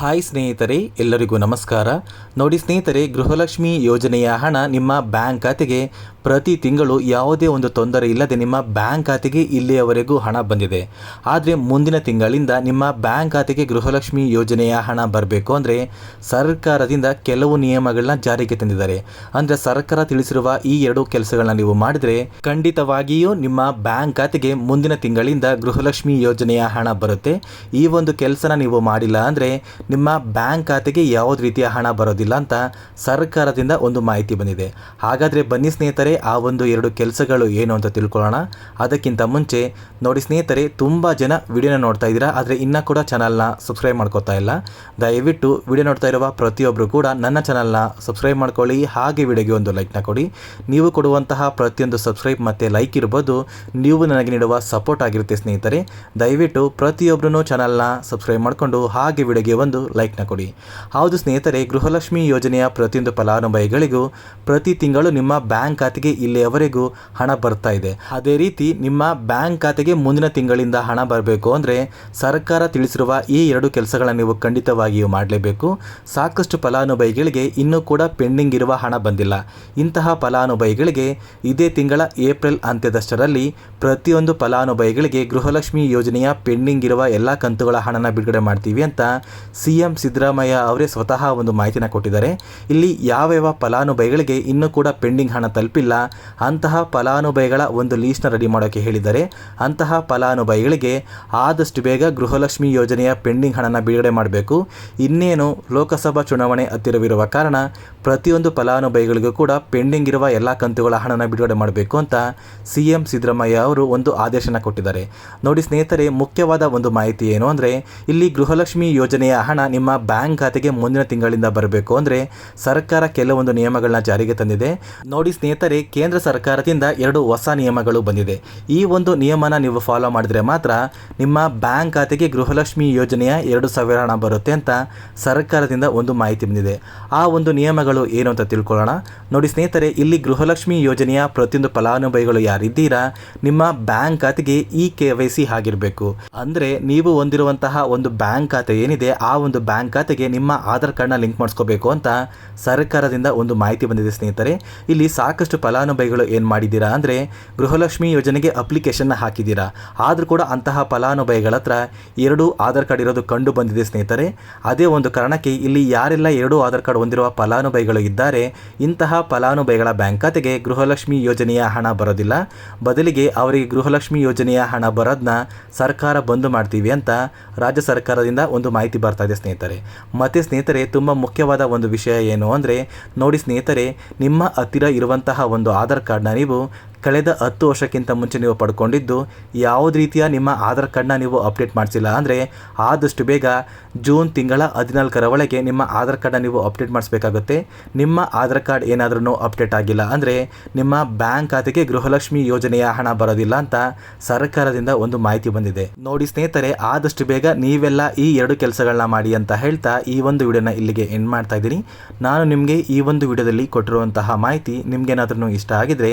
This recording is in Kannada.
ಹಾಯ್ ಸ್ನೇಹಿತರೆ, ಎಲ್ಲರಿಗೂ ನಮಸ್ಕಾರ. ನೋಡಿ ಸ್ನೇಹಿತರೆ, ಗೃಹಲಕ್ಷ್ಮಿ ಯೋಜನೆಯ ಹಣ ನಿಮ್ಮ ಬ್ಯಾಂಕ್ ಖಾತೆಗೆ ಪ್ರತಿ ತಿಂಗಳು ಯಾವುದೇ ಒಂದು ತೊಂದರೆ ಇಲ್ಲದೆ ನಿಮ್ಮ ಬ್ಯಾಂಕ್ ಖಾತೆಗೆ ಇಲ್ಲಿಯವರೆಗೂ ಹಣ ಬಂದಿದೆ. ಆದರೆ ಮುಂದಿನ ತಿಂಗಳಿಂದ ನಿಮ್ಮ ಬ್ಯಾಂಕ್ ಖಾತೆಗೆ ಗೃಹಲಕ್ಷ್ಮಿ ಯೋಜನೆಯ ಹಣ ಬರಬೇಕು ಅಂದರೆ ಸರ್ಕಾರದಿಂದ ಕೆಲವು ನಿಯಮಗಳನ್ನ ಜಾರಿಗೆ ತಂದಿದ್ದಾರೆ. ಅಂದರೆ ಸರ್ಕಾರ ತಿಳಿಸಿರುವ ಈ ಎರಡು ಕೆಲಸಗಳನ್ನ ನೀವು ಮಾಡಿದರೆ ಖಂಡಿತವಾಗಿಯೂ ನಿಮ್ಮ ಬ್ಯಾಂಕ್ ಖಾತೆಗೆ ಮುಂದಿನ ತಿಂಗಳಿಂದ ಗೃಹಲಕ್ಷ್ಮಿ ಯೋಜನೆಯ ಹಣ ಬರುತ್ತೆ. ಈ ಒಂದು ಕೆಲಸನ ನೀವು ಮಾಡಿಲ್ಲ ಅಂದರೆ ನಿಮ್ಮ ಬ್ಯಾಂಕ್ ಖಾತೆಗೆ ಯಾವುದೇ ರೀತಿಯ ಹಣ ಬರೋದಿಲ್ಲ ಅಂತ ಸರ್ಕಾರದಿಂದ ಒಂದು ಮಾಹಿತಿ ಬಂದಿದೆ. ಹಾಗಾದರೆ ಬನ್ನಿ ಸ್ನೇಹಿತರೆ, ಆ ಒಂದು ಎರಡು ಕೆಲಸಗಳು ಏನು ಅಂತ ತಿಳ್ಕೊಳ್ಳೋಣ. ಅದಕ್ಕಿಂತ ಮುಂಚೆ ನೋಡಿ ಸ್ನೇಹಿತರೆ, ತುಂಬ ಜನ ವಿಡಿಯೋನ ನೋಡ್ತಾ ಇದ್ದೀರಾ, ಆದರೆ ಇನ್ನೂ ಕೂಡ ಚಾನಲ್ನ ಸಬ್ಸ್ಕ್ರೈಬ್ ಮಾಡ್ಕೋತಾ ಇಲ್ಲ. ದಯವಿಟ್ಟು ವಿಡಿಯೋ ನೋಡ್ತಾ ಇರುವ ಪ್ರತಿಯೊಬ್ಬರು ಕೂಡ ನನ್ನ ಚಾನಲ್ನ ಸಬ್ಸ್ಕ್ರೈಬ್ ಮಾಡ್ಕೊಳ್ಳಿ, ಹಾಗೆ ವಿಡಿಯೋಗೆ ಒಂದು ಲೈಕ್ನ ಕೊಡಿ. ನೀವು ಕೊಡುವಂತಹ ಪ್ರತಿಯೊಂದು ಸಬ್ಸ್ಕ್ರೈಬ್ ಮತ್ತು ಲೈಕ್ ಇರ್ಬೋದು, ನೀವು ನನಗೆ ನೀಡುವ ಸಪೋರ್ಟ್ ಆಗಿರುತ್ತೆ ಸ್ನೇಹಿತರೆ. ದಯವಿಟ್ಟು ಪ್ರತಿಯೊಬ್ಬರೂ ಚಾನಲ್ನ ಸಬ್ಸ್ಕ್ರೈಬ್ ಮಾಡಿಕೊಂಡು, ಹಾಗೆ ವಿಡಿಯೋಗೆ ಒಂದು ಲೈಕ್ನ ಕೊಡಿ. ಹೌದು ಸ್ನೇಹಿತರೆ, ಗೃಹಲಕ್ಷ್ಮಿ ಯೋಜನೆಯ ಪ್ರತಿಯೊಂದು ಫಲಾನುಭವಿಗಳಿಗೂ ಪ್ರತಿ ತಿಂಗಳು ನಿಮ್ಮ ಬ್ಯಾಂಕ್ ಖಾತೆಗೆ ಇಲ್ಲಿಯವರೆಗೂ ಹಣ ಬರ್ತಾ ಇದೆ. ಅದೇ ರೀತಿ ನಿಮ್ಮ ಬ್ಯಾಂಕ್ ಖಾತೆಗೆ ಮುಂದಿನ ತಿಂಗಳಿಂದ ಹಣ ಬರಬೇಕು ಅಂದರೆ ಸರ್ಕಾರ ತಿಳಿಸಿರುವ ಈ ಎರಡು ಕೆಲಸಗಳನ್ನು ನೀವು ಖಂಡಿತವಾಗಿಯೂ ಮಾಡಲೇಬೇಕು. ಸಾಕಷ್ಟು ಫಲಾನುಭವಿಗಳಿಗೆ ಇನ್ನೂ ಕೂಡ ಪೆಂಡಿಂಗ್ ಇರುವ ಹಣ ಬಂದಿಲ್ಲ. ಇಂತಹ ಫಲಾನುಭವಿಗಳಿಗೆ ಇದೇ ತಿಂಗಳ ಏಪ್ರಿಲ್ ಅಂತ್ಯದಷ್ಟರಲ್ಲಿ ಪ್ರತಿಯೊಂದು ಫಲಾನುಭವಿಗಳಿಗೆ ಗೃಹಲಕ್ಷ್ಮಿ ಯೋಜನೆಯ ಪೆಂಡಿಂಗ್ ಇರುವ ಎಲ್ಲ ಕಂತುಗಳ ಹಣನ ಬಿಡುಗಡೆ ಮಾಡ್ತೀವಿ ಅಂತ ಸಿ ಎಂ ಸಿದ್ದರಾಮಯ್ಯ ಅವರೇ ಸ್ವತಃ ಒಂದು ಮಾಹಿತಿನ ಕೊಟ್ಟಿದ್ದಾರೆ. ಇಲ್ಲಿ ಯಾವ್ಯಾವ ಫಲಾನುಭವಿಗಳಿಗೆ ಇನ್ನೂ ಕೂಡ ಪೆಂಡಿಂಗ್ ಹಣ ತಲುಪಿಲ್ಲ. ಅಂತಹ ಫಲಾನುಭವಿಗಳ ಒಂದು ಲೀಸ್ಟ್ನ ರೆಡಿ ಮಾಡೋಕ್ಕೆ ಹೇಳಿದ್ದಾರೆ. ಅಂತಹ ಫಲಾನುಭವಿಗಳಿಗೆ ಆದಷ್ಟು ಬೇಗ ಗೃಹಲಕ್ಷ್ಮಿ ಯೋಜನೆಯ ಪೆಂಡಿಂಗ್ ಹಣನ ಬಿಡುಗಡೆ ಮಾಡಬೇಕು. ಇನ್ನೇನು ಲೋಕಸಭಾ ಚುನಾವಣೆ ಹತ್ತಿರವಿರುವ ಕಾರಣ ಪ್ರತಿಯೊಂದು ಫಲಾನುಭವಿಗಳಿಗೂ ಕೂಡ ಪೆಂಡಿಂಗ್ ಇರುವ ಎಲ್ಲ ಕಂತುಗಳ ಹಣನ ಬಿಡುಗಡೆ ಮಾಡಬೇಕು ಅಂತ ಸಿ ಎಂ ಸಿದ್ದರಾಮಯ್ಯ ಅವರು ಒಂದು ಆದೇಶನ ಕೊಟ್ಟಿದ್ದಾರೆ. ನೋಡಿ ಸ್ನೇಹಿತರೆ, ಮುಖ್ಯವಾದ ಒಂದು ಮಾಹಿತಿ ಏನು ಅಂದರೆ ಇಲ್ಲಿ ಗೃಹಲಕ್ಷ್ಮಿ ಯೋಜನೆಯ ಹಣ ನಿಮ್ಮ ಬ್ಯಾಂಕ್ ಖಾತೆಗೆ ಮುಂದಿನ ತಿಂಗಳಿಂದ ಬರಬೇಕು ಅಂದರೆ ಸರ್ಕಾರ ಕೆಲವೊಂದು ನಿಯಮಗಳನ್ನ ಜಾರಿಗೆ ತಂದಿದೆ. ನೋಡಿ ಸ್ನೇಹಿತರೆ, ಕೇಂದ್ರ ಸರ್ಕಾರದಿಂದ ಎರಡು ಹೊಸ ನಿಯಮಗಳು ಬಂದಿದೆ. ಈ ಒಂದು ನಿಯಮನ ನೀವು ಫಾಲೋ ಮಾಡಿದ್ರೆ ಮಾತ್ರ ನಿಮ್ಮ ಬ್ಯಾಂಕ್ ಖಾತೆಗೆ ಗೃಹಲಕ್ಷ್ಮಿ ಯೋಜನೆಯ ಎರಡು ಸಾವಿರ ಹಣ ಬರುತ್ತೆ ಅಂತ ಸರ್ಕಾರದಿಂದ ಒಂದು ಮಾಹಿತಿ ಬಂದಿದೆ. ಆ ಒಂದು ನಿಯಮಗಳು ಏನು ಅಂತ ತಿಳ್ಕೊಳ್ಳೋಣ. ನೋಡಿ ಸ್ನೇಹಿತರೆ, ಇಲ್ಲಿ ಗೃಹಲಕ್ಷ್ಮಿ ಯೋಜನೆಯ ಪ್ರತಿಯೊಂದು ಫಲಾನುಭವಿಗಳು ಯಾರಿದ್ದೀರಾ, ನಿಮ್ಮ ಬ್ಯಾಂಕ್ ಖಾತೆಗೆ ಇ ಕೆ ವೈ ಸಿ ಆಗಿರಬೇಕು. ಅಂದರೆ ನೀವು ಹೊಂದಿರುವಂತಹ ಒಂದು ಬ್ಯಾಂಕ್ ಖಾತೆ ಏನಿದೆ, ಆ ಒಂದು ಬ್ಯಾಂಕ್ ಖಾತೆಗೆ ನಿಮ್ಮ ಆಧಾರ್ ಕಾರ್ಡ್ನ ಲಿಂಕ್ ಮಾಡಿಸ್ಕೋಬೇಕು ಅಂತ ಸರ್ಕಾರದಿಂದ ಒಂದು ಮಾಹಿತಿ ಬಂದಿದೆ ಸ್ನೇಹಿತರೆ. ಇಲ್ಲಿ ಸಾಕಷ್ಟು ಫಲಾನುಭವಿಗಳು ಏನು ಮಾಡಿದ್ದೀರಾ ಅಂದರೆ ಗೃಹಲಕ್ಷ್ಮಿ ಯೋಜನೆಗೆ ಅಪ್ಲಿಕೇಶನ್ನ ಹಾಕಿದ್ದೀರಾ. ಆದರೂ ಕೂಡ ಅಂತಹ ಫಲಾನುಭವಿಗಳ ಹತ್ರ ಎರಡು ಆಧಾರ್ ಕಾರ್ಡ್ ಇರೋದು ಕಂಡು ಬಂದಿದೆ ಸ್ನೇಹಿತರೆ. ಅದೇ ಒಂದು ಕಾರಣಕ್ಕೆ ಇಲ್ಲಿ ಯಾರೆಲ್ಲ ಎರಡು ಆಧಾರ್ ಕಾರ್ಡ್ ಹೊಂದಿರುವ ಫಲಾನುಭವಿಗಳು ಇದ್ದಾರೆ, ಇಂತಹ ಫಲಾನುಭವಿಗಳ ಬ್ಯಾಂಕ್ ಖಾತೆಗೆ ಗೃಹಲಕ್ಷ್ಮಿ ಯೋಜನೆಯ ಹಣ ಬರೋದಿಲ್ಲ. ಬದಲಿಗೆ ಅವರಿಗೆ ಗೃಹಲಕ್ಷ್ಮಿ ಯೋಜನೆಯ ಹಣ ಬರೋದನ್ನ ಸರ್ಕಾರ ಬಂದು ಮಾಡ್ತೀವಿ ಅಂತ ರಾಜ್ಯ ಸರ್ಕಾರದಿಂದ ಒಂದು ಮಾಹಿತಿ ಬರ್ತಾ ಇದೆ ಸ್ನೇಹಿತರೆ. ಮತ್ತು ಸ್ನೇಹಿತರೆ, ತುಂಬ ಮುಖ್ಯವಾದ ಒಂದು ವಿಷಯ ಏನು ಅಂದರೆ, ನೋಡಿ ಸ್ನೇಹಿತರೆ, ನಿಮ್ಮ ಹತ್ತಿರ ಇರುವಂತಹ ಒಂದು ಆಧಾರ್ ಕಾರ್ಡ್ನ ನೀವು ಕಳೆದ ಹತ್ತು ವರ್ಷಕ್ಕಿಂತ ಮುಂಚೆ ನೀವು ಪಡ್ಕೊಂಡಿದ್ದು ಯಾವುದೇ ರೀತಿಯ ನಿಮ್ಮ ಆಧಾರ್ ಕಾರ್ಡ್ನ ನೀವು ಅಪ್ಡೇಟ್ ಮಾಡಿಸಿಲ್ಲ ಅಂದರೆ ಆದಷ್ಟು ಬೇಗ ಜೂನ್ ತಿಂಗಳ ಹದಿನಾಲ್ಕರ ಒಳಗೆ ನಿಮ್ಮ ಆಧಾರ್ ಕಾರ್ಡ್ನ ನೀವು ಅಪ್ಡೇಟ್ ಮಾಡಿಸಬೇಕಾಗುತ್ತೆ. ನಿಮ್ಮ ಆಧಾರ್ ಕಾರ್ಡ್ ಏನಾದರೂ ಅಪ್ಡೇಟ್ ಆಗಿಲ್ಲ ಅಂದರೆ ನಿಮ್ಮ ಬ್ಯಾಂಕ್ ಖಾತೆಗೆ ಗೃಹಲಕ್ಷ್ಮಿ ಯೋಜನೆಯ ಹಣ ಬರೋದಿಲ್ಲ ಅಂತ ಸರ್ಕಾರದಿಂದ ಒಂದು ಮಾಹಿತಿ ಬಂದಿದೆ. ನೋಡಿ ಸ್ನೇಹಿತರೆ, ಆದಷ್ಟು ಬೇಗ ನೀವೆಲ್ಲ ಈ ಎರಡು ಕೆಲಸಗಳನ್ನ ಮಾಡಿ ಅಂತ ಹೇಳ್ತಾ ಈ ಒಂದು ವಿಡಿಯೋನ ಇಲ್ಲಿಗೆ ಎಂಡ್ ಮಾಡ್ತಾ ಇದ್ದೀನಿ. ನಾನು ನಿಮಗೆ ಈ ಒಂದು ವಿಡಿಯೋದಲ್ಲಿ ಕೊಟ್ಟಿರುವಂತಹ ಮಾಹಿತಿ ನಿಮಗೇನಾದ್ರೂ ಇಷ್ಟ ಆಗಿದ್ರೆ